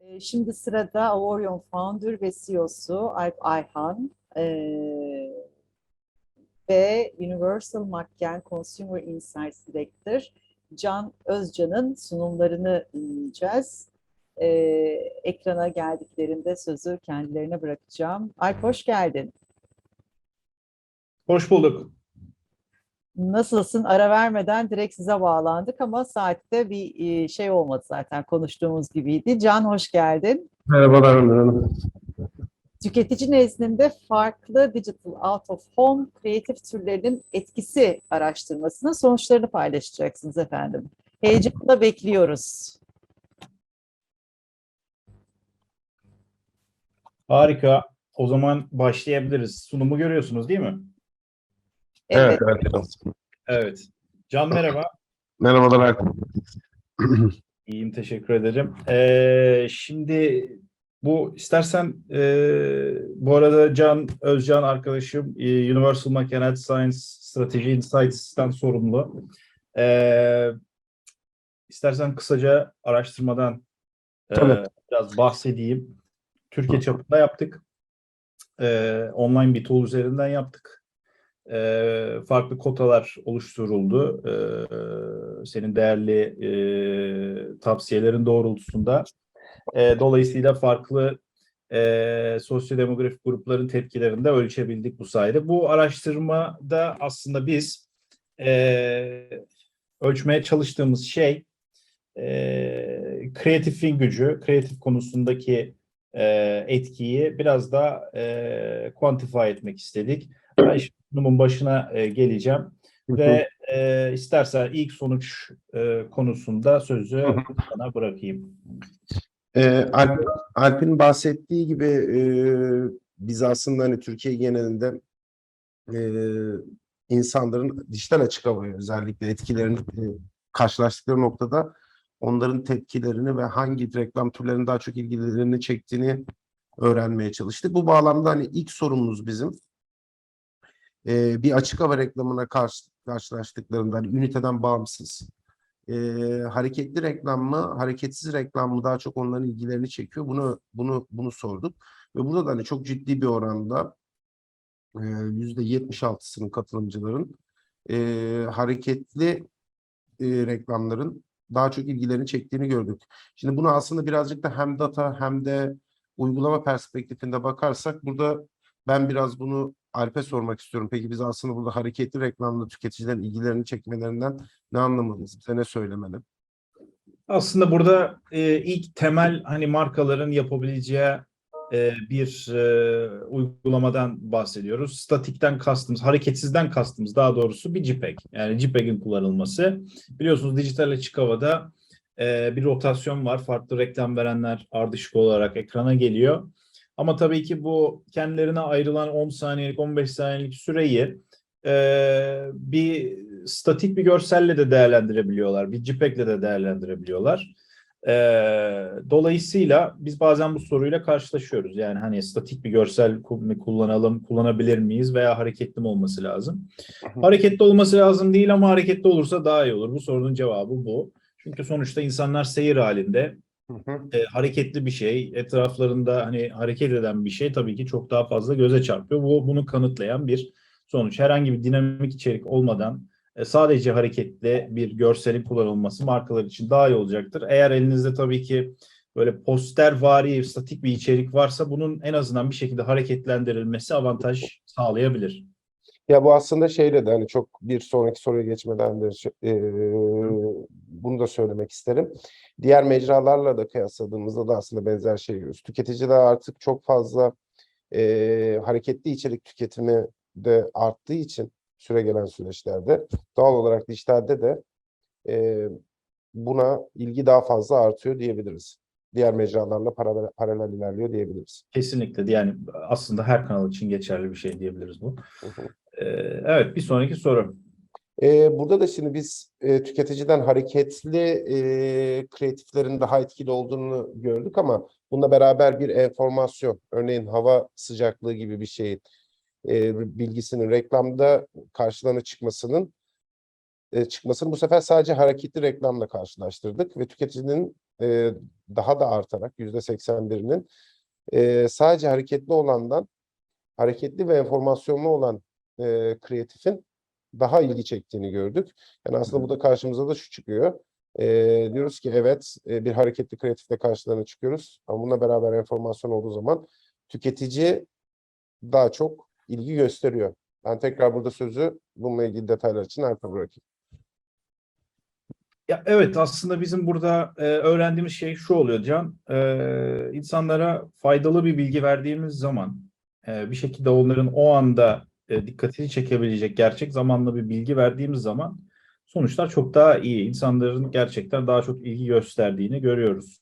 Ee, Şimdi sırada Orion Founder ve CEO'su Alp Ayhan ee, ve Universal McCann Consumer Insights Director Can Özcan'ın sunumlarını dinleyeceğiz. Ee, ekrana geldiklerinde sözü kendilerine bırakacağım. Alp hoş geldin. Hoş bulduk. Nasılsın? Ara vermeden direkt size bağlandık ama saatte bir e, şey olmadı zaten konuştuğumuz gibiydi. Can hoş geldin. Merhabalar Ömer Hanım. Tüketici nezdinde farklı digital out of home kreatif türlerinin etkisi araştırmasının sonuçlarını paylaşacaksınız efendim. Heyecanla bekliyoruz. Harika. O zaman başlayabiliriz. Sunumu görüyorsunuz değil mi? Evet, Evet, evet. Evet. Can merhaba. Merhabalar Alp. İyiyim teşekkür ederim. Ee, şimdi bu istersen e, bu arada Can Özcan arkadaşım e, Universal Mechanical Science Strategy Insights'tan sorumlu. Ee, istersen kısaca araştırmadan e, Tabii. biraz bahsedeyim. Türkiye çapında yaptık. Ee, online bir tool üzerinden yaptık. Ee, farklı kotalar oluşturuldu. Ee, senin değerli e, tavsiyelerin doğrultusunda. Ee, dolayısıyla farklı e, sosyodemografik grupların tepkilerini de ölçebildik bu sayede. Bu araştırmada aslında biz e, ölçmeye çalıştığımız şey e, kreatifin gücü, kreatif konusundaki e, etkiyi biraz da e, quantify etmek istedik. Sunumun başına e, geleceğim ve e, istersen ilk sonuç e, konusunda sözü sana bırakayım. Ee, Alp, Alp'in bahsettiği gibi e, biz aslında hani Türkiye genelinde e, insanların dijital açık havaya özellikle etkilerini e, karşılaştıkları noktada onların tepkilerini ve hangi reklam türlerinin daha çok ilgilerini çektiğini öğrenmeye çalıştık. Bu bağlamda hani ilk sorumuz bizim e, bir açık hava reklamına karşı, karşılaştıklarında hani üniteden bağımsız e, hareketli reklam mı, hareketsiz reklam mı daha çok onların ilgilerini çekiyor. Bunu bunu bunu sorduk ve burada da hani çok ciddi bir oranda yüzde 76'sının katılımcıların e, hareketli e, reklamların daha çok ilgilerini çektiğini gördük. Şimdi bunu aslında birazcık da hem data hem de uygulama perspektifinde bakarsak burada ben biraz bunu Alp'e sormak istiyorum. Peki biz aslında burada hareketli reklamla tüketicilerin ilgilerini çekmelerinden ne anlamalıyız? Bize ne söylemeli? Aslında burada e, ilk temel hani markaların yapabileceği e, bir e, uygulamadan bahsediyoruz. Statikten kastımız, hareketsizden kastımız daha doğrusu bir JPEG. Yani JPEG'in kullanılması. Biliyorsunuz dijital açık havada e, bir rotasyon var. Farklı reklam verenler ardışık olarak ekrana geliyor. Ama tabii ki bu kendilerine ayrılan 10 saniyelik, 15 saniyelik süreyi e, bir statik bir görselle de değerlendirebiliyorlar. Bir JPEG'le de değerlendirebiliyorlar. E, dolayısıyla biz bazen bu soruyla karşılaşıyoruz. Yani hani statik bir görsel mi kullanalım, kullanabilir miyiz veya hareketli mi olması lazım? Hareketli olması lazım değil ama hareketli olursa daha iyi olur. Bu sorunun cevabı bu. Çünkü sonuçta insanlar seyir halinde Hı hı. e, hareketli bir şey, etraflarında hani hareket eden bir şey tabii ki çok daha fazla göze çarpıyor. Bu bunu kanıtlayan bir sonuç. Herhangi bir dinamik içerik olmadan e, sadece hareketli bir görselin kullanılması markalar için daha iyi olacaktır. Eğer elinizde tabii ki böyle postervari, statik bir içerik varsa bunun en azından bir şekilde hareketlendirilmesi avantaj sağlayabilir. Ya bu aslında şeyle de hani çok bir sonraki soruya geçmeden de sö- eee, bunu da söylemek isterim. Diğer mecralarla da kıyasladığımızda da aslında benzer şey görüyoruz. Tüketiciler artık çok fazla eee, hareketli içerik tüketimi de arttığı için süre gelen süreçlerde doğal olarak dijitalde de eee, buna ilgi daha fazla artıyor diyebiliriz. Diğer mecralarla paralel, paralel ilerliyor diyebiliriz. Kesinlikle yani aslında her kanal için geçerli bir şey diyebiliriz bu. E, evet bir sonraki soru. Ee, burada da şimdi biz e, tüketiciden hareketli e, kreatiflerin daha etkili olduğunu gördük ama bununla beraber bir enformasyon, örneğin hava sıcaklığı gibi bir şeyin e, bilgisinin reklamda karşılığına çıkmasının e, çıkmasını bu sefer sadece hareketli reklamla karşılaştırdık ve tüketicinin e, daha da artarak %81'inin e, sadece hareketli olandan hareketli ve enformasyonlu olan e, kreatifin daha ilgi çektiğini gördük. Yani aslında bu da karşımıza da şu çıkıyor. E, diyoruz ki evet e, bir hareketli kreatifle karşılarına çıkıyoruz ama bununla beraber enformasyon olduğu zaman tüketici daha çok ilgi gösteriyor. Ben tekrar burada sözü bununla ilgili detaylar için Alp'e bırakayım. Ya evet aslında bizim burada e, öğrendiğimiz şey şu oluyor Can. E, insanlara faydalı bir bilgi verdiğimiz zaman e, bir şekilde onların o anda e, dikkatini çekebilecek gerçek zamanlı bir bilgi verdiğimiz zaman sonuçlar çok daha iyi. İnsanların gerçekten daha çok ilgi gösterdiğini görüyoruz.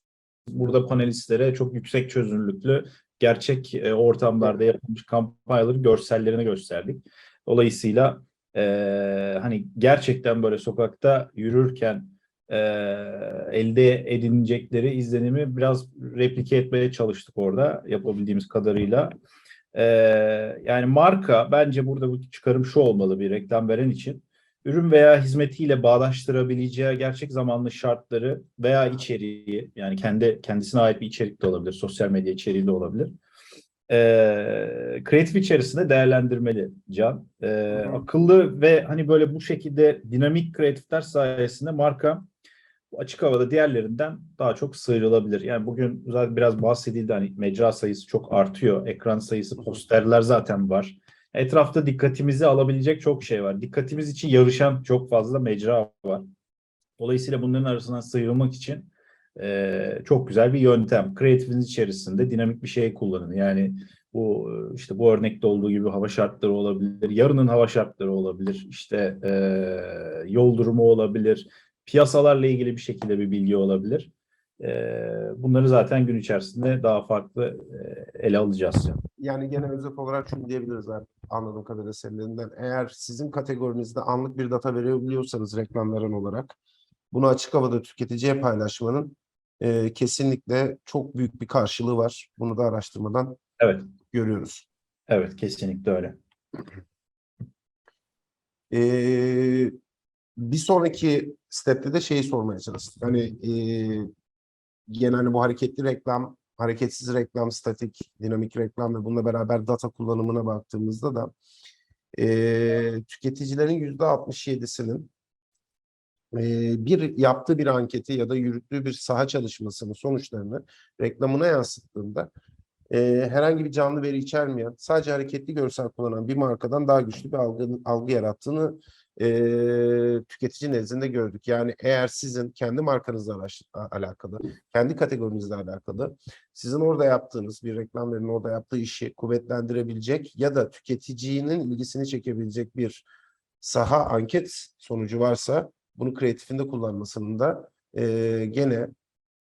Burada panelistlere çok yüksek çözünürlüklü gerçek e, ortamlarda yapılmış kampanyaların görsellerini gösterdik. Dolayısıyla e, hani gerçekten böyle sokakta yürürken e, elde edinecekleri izlenimi biraz replike etmeye çalıştık orada yapabildiğimiz kadarıyla. E, yani marka bence burada bu çıkarım şu olmalı bir reklam veren için ürün veya hizmetiyle bağdaştırabileceği gerçek zamanlı şartları veya içeriği yani kendi kendisine ait bir içerik de olabilir, sosyal medya içeriği de olabilir. E, kreatif içerisinde değerlendirmeli Can. E, akıllı ve hani böyle bu şekilde dinamik kreatifler sayesinde marka açık havada diğerlerinden daha çok sıyrılabilir. Yani bugün zaten biraz bahsedildi hani mecra sayısı çok artıyor. Ekran sayısı, posterler zaten var. Etrafta dikkatimizi alabilecek çok şey var. Dikkatimiz için yarışan çok fazla mecra var. Dolayısıyla bunların arasından sıyrılmak için e, çok güzel bir yöntem. Kreatifiniz içerisinde dinamik bir şey kullanın. Yani bu işte bu örnekte olduğu gibi hava şartları olabilir. Yarının hava şartları olabilir. İşte e, yol durumu olabilir. Piyasalarla ilgili bir şekilde bir bilgi olabilir. E, bunları zaten gün içerisinde daha farklı e, ele alacağız. Yani gene özet olarak şunu diyebiliriz abi, anladığım kadarıyla senin Eğer sizin kategorinizde anlık bir data verebiliyorsanız reklam veren olarak bunu açık havada tüketiciye paylaşmanın e, kesinlikle çok büyük bir karşılığı var. Bunu da araştırmadan Evet, görüyoruz. evet kesinlikle öyle. Ee, bir sonraki stepte de şeyi sormaya çalıştık. Hani e, gene hani bu hareketli reklam, hareketsiz reklam, statik, dinamik reklam ve bununla beraber data kullanımına baktığımızda da e, tüketicilerin yüzde 67'sinin e, bir yaptığı bir anketi ya da yürüttüğü bir saha çalışmasının sonuçlarını reklamına yansıttığında e, herhangi bir canlı veri içermeyen, sadece hareketli görsel kullanan bir markadan daha güçlü bir algı, algı yarattığını e, tüketici nezdinde gördük. Yani eğer sizin kendi markanızla alakalı, kendi kategorinizle alakalı, sizin orada yaptığınız bir reklam verinin orada yaptığı işi kuvvetlendirebilecek ya da tüketicinin ilgisini çekebilecek bir saha anket sonucu varsa bunu kreatifinde kullanmasının da e, gene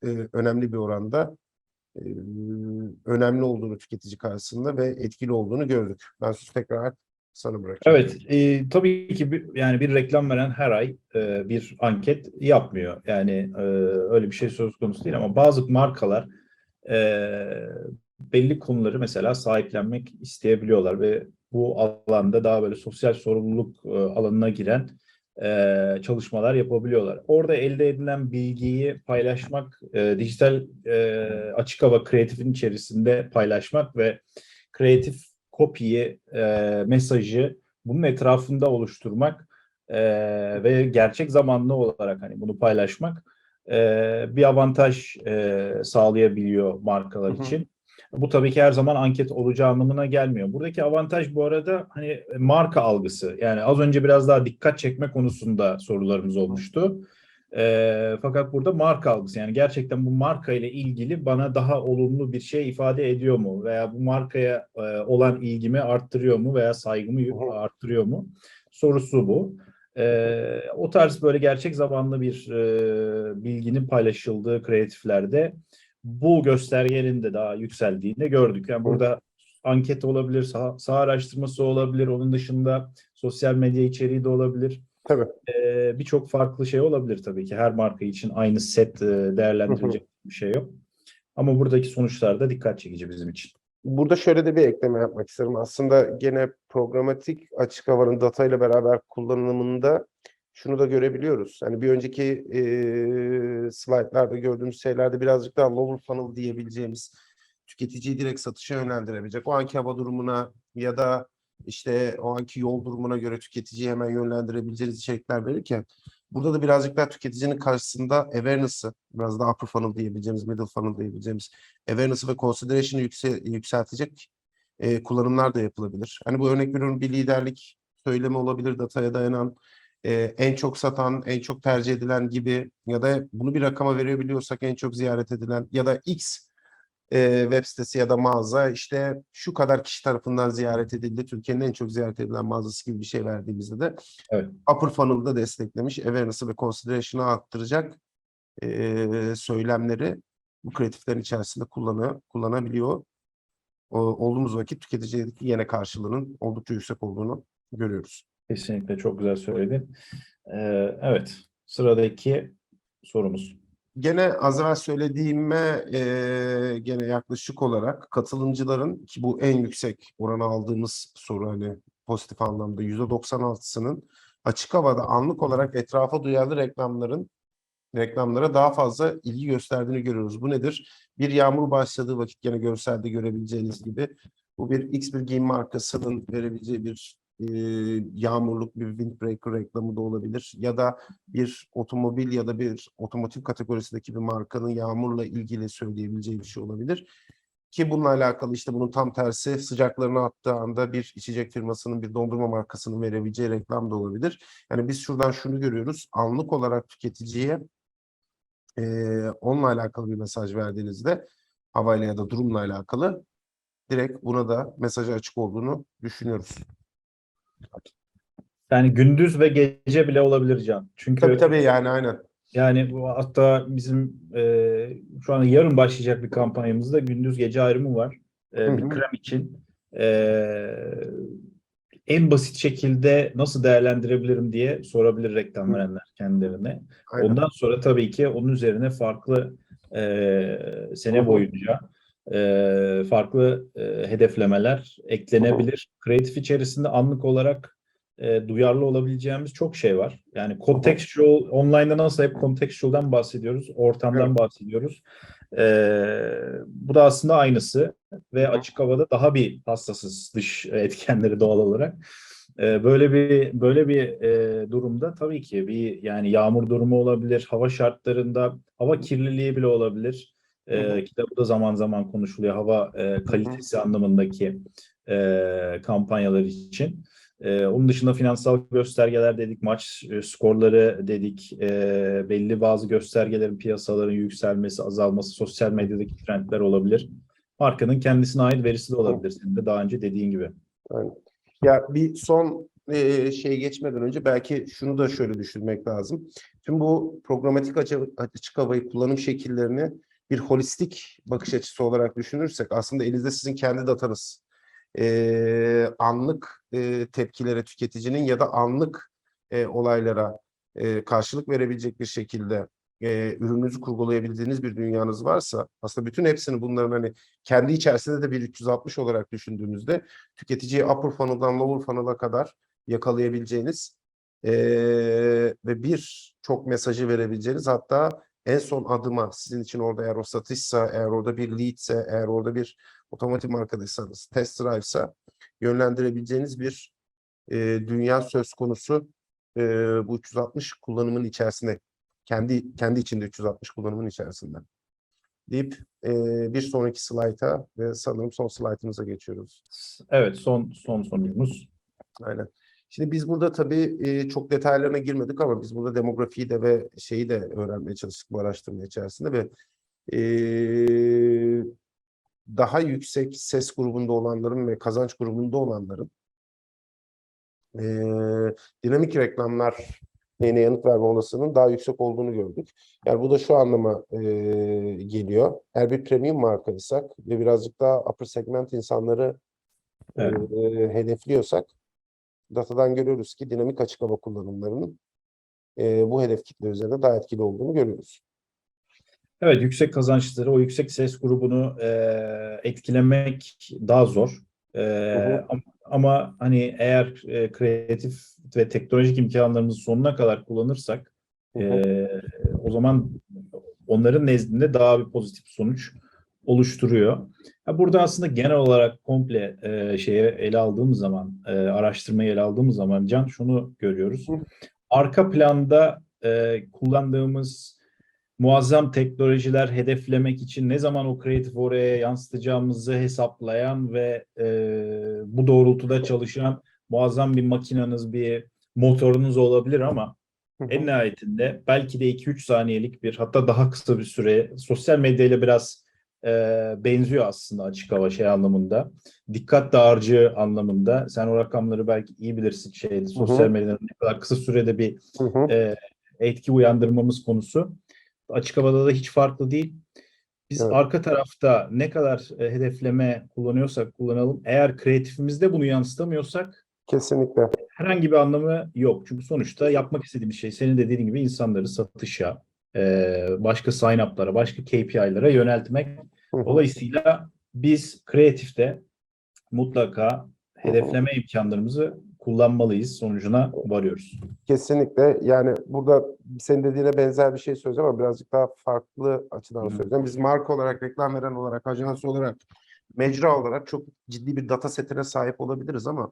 e, önemli bir oranda önemli olduğunu tüketici karşısında ve etkili olduğunu gördük. Ben sözü tekrar sana bırakıyorum. Evet, e, tabii ki bir, yani bir reklam veren her ay e, bir anket yapmıyor. Yani e, öyle bir şey söz konusu değil ama bazı markalar e, belli konuları mesela sahiplenmek isteyebiliyorlar ve bu alanda daha böyle sosyal sorumluluk e, alanına giren e, çalışmalar yapabiliyorlar. Orada elde edilen bilgiyi paylaşmak, e, dijital e, açık hava kreatifin içerisinde paylaşmak ve kreatif kopyayı, e, mesajı bunun etrafında oluşturmak e, ve gerçek zamanlı olarak hani bunu paylaşmak e, bir avantaj e, sağlayabiliyor markalar Hı hı. için. Bu tabii ki her zaman anket olacağı anlamına gelmiyor. Buradaki avantaj bu arada hani marka algısı. Yani az önce biraz daha dikkat çekme konusunda sorularımız olmuştu. E, fakat burada marka algısı yani gerçekten bu marka ile ilgili bana daha olumlu bir şey ifade ediyor mu veya bu markaya e, olan ilgimi arttırıyor mu veya saygımı arttırıyor mu sorusu bu. E, o tarz böyle gerçek zamanlı bir e, bilginin paylaşıldığı kreatiflerde bu göstergenin de daha yükseldiğini gördük. Yani burada anket olabilir, saha, saha araştırması olabilir, onun dışında sosyal medya içeriği de olabilir. Tabii. Ee, birçok farklı şey olabilir tabii ki. Her marka için aynı set e, değerlendirilecek bir şey yok. Ama buradaki sonuçlar da dikkat çekici bizim için. Burada şöyle de bir ekleme yapmak isterim. Aslında gene programatik açık havanın data ile beraber kullanımında şunu da görebiliyoruz. Hani bir önceki eee slaytlarda gördüğümüz şeylerde birazcık daha lower funnel diyebileceğimiz tüketiciyi direkt satışa yönlendirebilecek. O anki hava durumuna ya da işte o anki yol durumuna göre tüketiciyi hemen yönlendirebileceğiniz içerikler verirken burada da birazcık daha tüketicinin karşısında awareness'ı, biraz daha upper funnel diyebileceğimiz, middle funnel diyebileceğimiz awareness'ı ve consideration'ı yükse, yükseltecek e, kullanımlar da yapılabilir. Hani bu örnek veriyorum bir liderlik söylemi olabilir, dataya dayanan, e, en çok satan, en çok tercih edilen gibi ya da bunu bir rakama verebiliyorsak en çok ziyaret edilen ya da X e, web sitesi ya da mağaza işte şu kadar kişi tarafından ziyaret edildi. Türkiye'nin en çok ziyaret edilen mağazası gibi bir şey verdiğimizde de Evet. upper funnel'da desteklemiş, awareness'ı ve consideration'ı arttıracak e, söylemleri bu kreatiflerin içerisinde kullanıyor, kullanabiliyor. O, olduğumuz vakit tüketicideki yine karşılığının oldukça yüksek olduğunu görüyoruz. Kesinlikle çok güzel söyledin. Ee, evet, sıradaki sorumuz. Gene az evvel söylediğime eee, gene yaklaşık olarak katılımcıların ki bu en yüksek oranı aldığımız soru hani pozitif anlamda %96'sının açık havada anlık olarak etrafa duyarlı reklamların reklamlara daha fazla ilgi gösterdiğini görüyoruz. Bu nedir? Bir yağmur başladığı vakit gene görselde görebileceğiniz gibi bu bir X bir giyim markasının verebileceği bir yağmurluk bir windbreaker reklamı da olabilir ya da bir otomobil ya da bir otomotiv kategorisindeki bir markanın yağmurla ilgili söyleyebileceği bir şey olabilir. Ki bununla alakalı işte bunun tam tersi sıcaklarını attığı anda bir içecek firmasının bir dondurma markasının verebileceği reklam da olabilir. Yani biz şuradan şunu görüyoruz. Anlık olarak tüketiciye eee onunla alakalı bir mesaj verdiğinizde havayla ya da durumla alakalı direkt buna da mesajı açık olduğunu düşünüyoruz. Yani gündüz ve gece bile olabilir Can. Çünkü Tabii tabii yani aynen. yani bu hatta bizim e, şu an yarın başlayacak bir kampanyamızda gündüz gece ayrımı var. E, Hı bir krem için. E, en basit şekilde nasıl değerlendirebilirim diye sorabilir reklam verenler kendilerine. aynen. Ondan sonra tabii ki onun üzerine farklı e, sene boyunca e, farklı e, hedeflemeler eklenebilir. Kreatif içerisinde anlık olarak e, duyarlı olabileceğimiz çok şey var. Yani contextual, online'da nasıl hep contextual'dan bahsediyoruz, ortamdan bahsediyoruz. E, bu da aslında aynısı ve açık havada daha bir hassasız dış etkenleri doğal olarak. E, böyle bir böyle bir e, durumda tabii ki bir yani yağmur durumu olabilir, hava şartlarında hava kirliliği bile olabilir. E, Hı hı. ki de bu da zaman zaman konuşuluyor hava e, kalitesi anlamındaki e, kampanyalar için. E, onun dışında finansal göstergeler dedik, maç e, skorları dedik, e, belli bazı göstergelerin piyasaların yükselmesi, azalması, sosyal medyadaki trendler olabilir. Markanın kendisine ait verisi de olabilir. Senin de daha önce dediğin gibi. Aynen. Ya bir son e, şey geçmeden önce belki şunu da şöyle düşünmek lazım. Tüm bu programatik açı- açık havayı kullanım şekillerini bir holistik bakış açısı olarak düşünürsek aslında elinizde sizin kendi datanız. E, anlık e, tepkilere tüketicinin ya da anlık e, olaylara e, karşılık verebilecek bir şekilde e, ürününüzü kurgulayabildiğiniz bir dünyanız varsa aslında bütün hepsini bunların hani kendi içerisinde de bir 360 olarak düşündüğünüzde tüketiciyi upper funnel'dan lower funnel'a kadar yakalayabileceğiniz eee, ve bir çok mesajı verebileceğiniz hatta en son adıma sizin için orada eğer o satışsa, eğer orada bir leadse, eğer orada bir otomotiv markadaysanız, test drive'sa yönlendirebileceğiniz bir eee, dünya söz konusu eee, bu 360 kullanımın içerisinde kendi kendi içinde 360 kullanımın içerisinde deyip eee, bir sonraki slayta ve sanırım son slaytımıza geçiyoruz. Evet, son son sorumuz. Aynen. Şimdi biz burada tabii e, çok detaylarına girmedik ama biz burada demografiyi de ve şeyi de öğrenmeye çalıştık bu araştırma içerisinde ve e, daha yüksek ses grubunda olanların ve kazanç grubunda olanların e, dinamik reklamlar yeni yanıt verme olasılığının daha yüksek olduğunu gördük. Yani bu da şu anlama e, geliyor. Eğer bir premium markaysak ve birazcık daha upper segment insanları Evet. e, hedefliyorsak datadan görüyoruz ki dinamik açık hava kullanımlarının e, bu hedef kitle üzerinde daha etkili olduğunu görüyoruz. Evet, yüksek kazançları, o yüksek ses grubunu e, etkilemek daha zor. E, ama, ama hani eğer e, kreatif ve teknolojik imkanlarımızı sonuna kadar kullanırsak e, o zaman onların nezdinde daha bir pozitif sonuç oluşturuyor. Burada aslında genel olarak komple e, şeye ele aldığımız zaman, e, araştırmayı ele aldığımız zaman Can şunu görüyoruz. Arka planda e, kullandığımız muazzam teknolojiler hedeflemek için ne zaman o kreatif oraya yansıtacağımızı hesaplayan ve e, bu doğrultuda çalışan muazzam bir makinanız, bir motorunuz olabilir ama en nihayetinde belki de 2-3 saniyelik bir hatta daha kısa bir süre sosyal medyayla biraz e, benziyor aslında açık hava şey anlamında. Dikkat dağarcığı anlamında. Sen o rakamları belki iyi bilirsin şeyde sosyal medyanın ne kadar kısa sürede bir e, etki uyandırmamız konusu. Açık havada da hiç farklı değil. Biz Evet. arka tarafta ne kadar e, hedefleme kullanıyorsak kullanalım. Eğer kreatifimizde bunu yansıtamıyorsak Kesinlikle. herhangi bir anlamı yok. Çünkü sonuçta yapmak istediğimiz şey senin de dediğin gibi insanları satışa, başka sign-up'lara, başka KPI'lara yöneltmek. Dolayısıyla biz kreatifte mutlaka hedefleme imkanlarımızı kullanmalıyız sonucuna varıyoruz. Kesinlikle. Yani burada senin dediğine benzer bir şey söyleyeceğim ama birazcık daha farklı açıdan hı. söyleyeceğim. Biz marka olarak, reklam veren olarak, ajans olarak, mecra olarak çok ciddi bir data setine sahip olabiliriz ama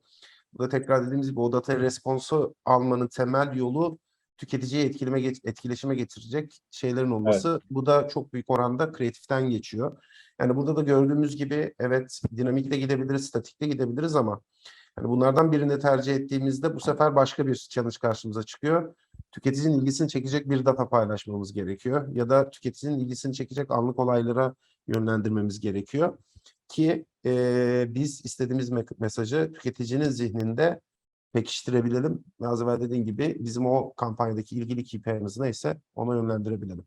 burada tekrar dediğimiz gibi o data responsu almanın temel yolu tüketiciye etkileme, etkileşime getirecek şeylerin olması. Bu da çok büyük oranda kreatiften geçiyor. Yani burada da gördüğümüz gibi evet dinamik de gidebiliriz, statik de gidebiliriz ama yani bunlardan birini tercih ettiğimizde bu sefer başka bir challenge karşımıza çıkıyor. Tüketicinin ilgisini çekecek bir data paylaşmamız gerekiyor. Ya da tüketicinin ilgisini çekecek anlık olaylara yönlendirmemiz gerekiyor. Ki eee, biz istediğimiz me- mesajı tüketicinin zihninde pekiştirebilelim. Ve az evvel dediğin gibi bizim o kampanyadaki ilgili KPI'miz neyse ona yönlendirebilelim.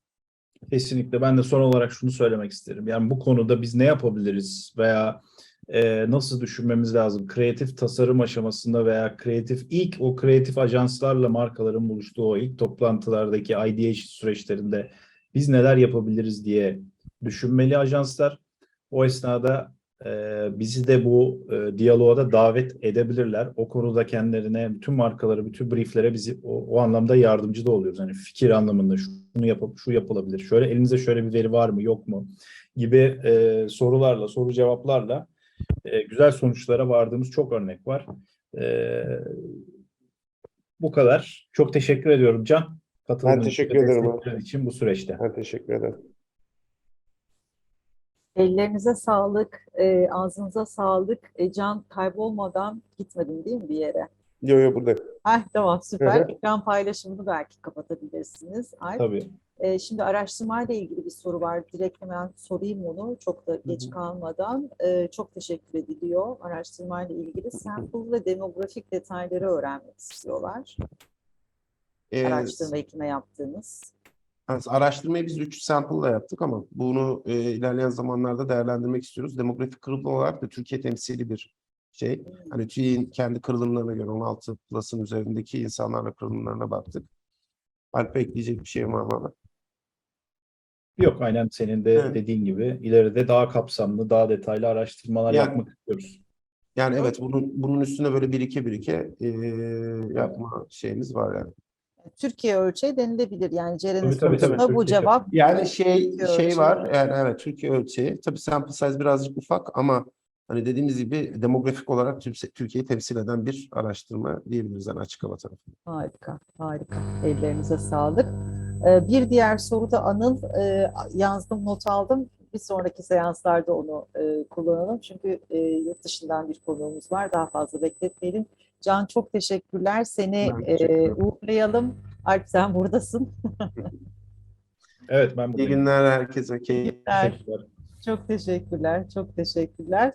Kesinlikle. Ben de son olarak şunu söylemek isterim. Yani bu konuda biz ne yapabiliriz veya e, nasıl düşünmemiz lazım? Kreatif tasarım aşamasında veya kreatif ilk o kreatif ajanslarla markaların buluştuğu o ilk toplantılardaki ideation süreçlerinde biz neler yapabiliriz diye düşünmeli ajanslar. O esnada e, bizi de bu e, diyaloğa da davet edebilirler. O konuda kendilerine, bütün markaları, bütün brieflere bizi o, o anlamda yardımcı da oluyoruz. Hani fikir anlamında şunu yapıp şu yapılabilir. Şöyle elinizde şöyle bir veri var mı, yok mu gibi e, sorularla, soru cevaplarla e, güzel sonuçlara vardığımız çok örnek var. E, bu kadar. Çok teşekkür ediyorum Can. Katıldığın için teşekkür ederim için bu süreçte. Ben teşekkür ederim. Ellerinize sağlık, e, ağzınıza sağlık. E, Can kaybolmadan gitmedin değil mi bir yere? Yo yo buradayım. Heh, tamam süper. Hı hı. Ekran paylaşımını belki kapatabilirsiniz. Alp. Tabii. E, şimdi araştırmayla ilgili bir soru var. Direkt hemen sorayım onu çok da geç hı. kalmadan. E, çok teşekkür ediliyor araştırmayla ilgili. Sample ve demografik detayları öğrenmek istiyorlar. Ee, Araştırmayı kime yaptığınız. Yani araştırmayı biz 3 sample ile yaptık ama bunu e, ilerleyen zamanlarda değerlendirmek istiyoruz. Demografik kırılım olarak da Türkiye temsili bir şey. Hani TÜİ'nin kendi kırılımlarına göre 16 plus'ın üzerindeki insanlarla kırılımlarına baktık. Alp'e ekleyecek bir şey var mı? abi? Yok aynen senin de Evet. dediğin gibi ileride daha kapsamlı, daha detaylı araştırmalar Yani- yapmak istiyoruz. Yani evet bunun bunun üstüne böyle birike birike e, yapma şeyimiz var yani. Türkiye ölçeği denilebilir. Yani Ceren'in Tabii, tabii, tabii, bu Türkiye. cevap Yani şey Türkiye şey ölçeği. var yani evet Türkiye ölçeği. Tabii sample size birazcık ufak ama hani dediğimiz gibi demografik olarak Türk- Türkiye'yi temsil eden bir araştırma diyebiliriz yani açık hava tarafı. Harika, harika. Ellerinize sağlık. Ee, Bir diğer soru da Anıl. Ee, Yazdım, not aldım. Bir sonraki seanslarda onu e, kullanalım. Çünkü e, yurt dışından bir konuğumuz var. Daha fazla bekletmeyelim. Can çok teşekkürler. Seni teşekkür e, uğurlayalım. Alp sen buradasın. Evet ben İyi buradayım. günler herkese. Teşekkürler. Çok teşekkürler. Çok teşekkürler.